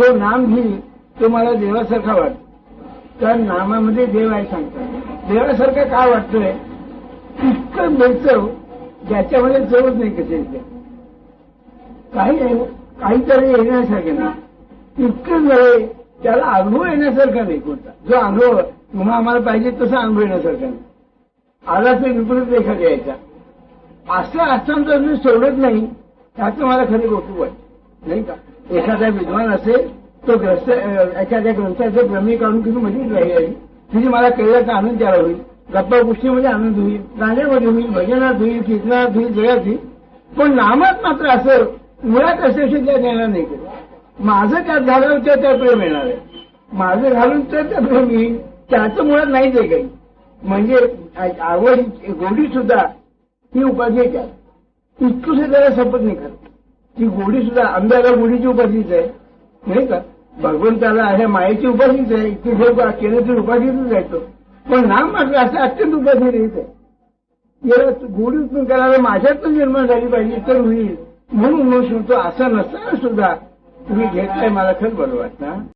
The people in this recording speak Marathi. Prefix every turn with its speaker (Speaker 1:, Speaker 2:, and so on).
Speaker 1: जो नाम घेईल तो मला देवासारखा वाटतो. त्या नामामध्ये देव आहे सांगतात. देवासारखं काय वाटतोय? इतकं बेचव ज्याच्यामध्ये चवच नाही कसे काही हो, काहीतरी येण्यासारखं नाही. इतकं नव्हे त्याला अनुभव येण्यासारखा नाही कोणता. जो अनुभव तुम्हा आम्हाला पाहिजे तसा अनुभव येण्यासारखा नाही. आला तर विपरीत एखाद्या यायचा असं असताना जर मी सोडत नाही त्याचं मला खरी कौतुक वाटतं. नाही का? एखादा विद्वान असेल तो ग्रस्त एखाद्या ग्रंथाचे प्रमेय काढून किती मदत राहील. तिथे मला कळल्याचा आनंद त्याला होईल. गप्पा गोष्टीमध्ये आनंद होईल. गाण्यामध्ये होईल भजनात होईल कीर्तनात होईल जयात होईल. पण नामात मात्र असं मुळात असं त्या देणार नाही माझं त्यात झालं तर त्या प्रेम येणार आहे. माझं घालून तर त्या प्रेम येईल. त्याचं मुळात नाहीच आहे काही. म्हणजे आवड गोडी सुद्धा ही उपाधी आहे त्यात. इतकं सुद्धा त्याला संपत नाही करत ती गोडी सुद्धा आंब्याला गोडीची उपाधीच आहे. नाही का? भगवंताला ह्या मायेची उपाधीच आहे. इतकी लोक केलं तर उपाधीच जायचो. पण नाम मात्र असं अत्यंत उपाशी रहित आहे गोडी उत्पन्न करायला माझ्यातून निर्माण झाली पाहिजे तर होईल म्हणून म्हणू शकतो असं नसताना सुद्धा तुम्ही घेतलाय मला खरं बरं वाटतं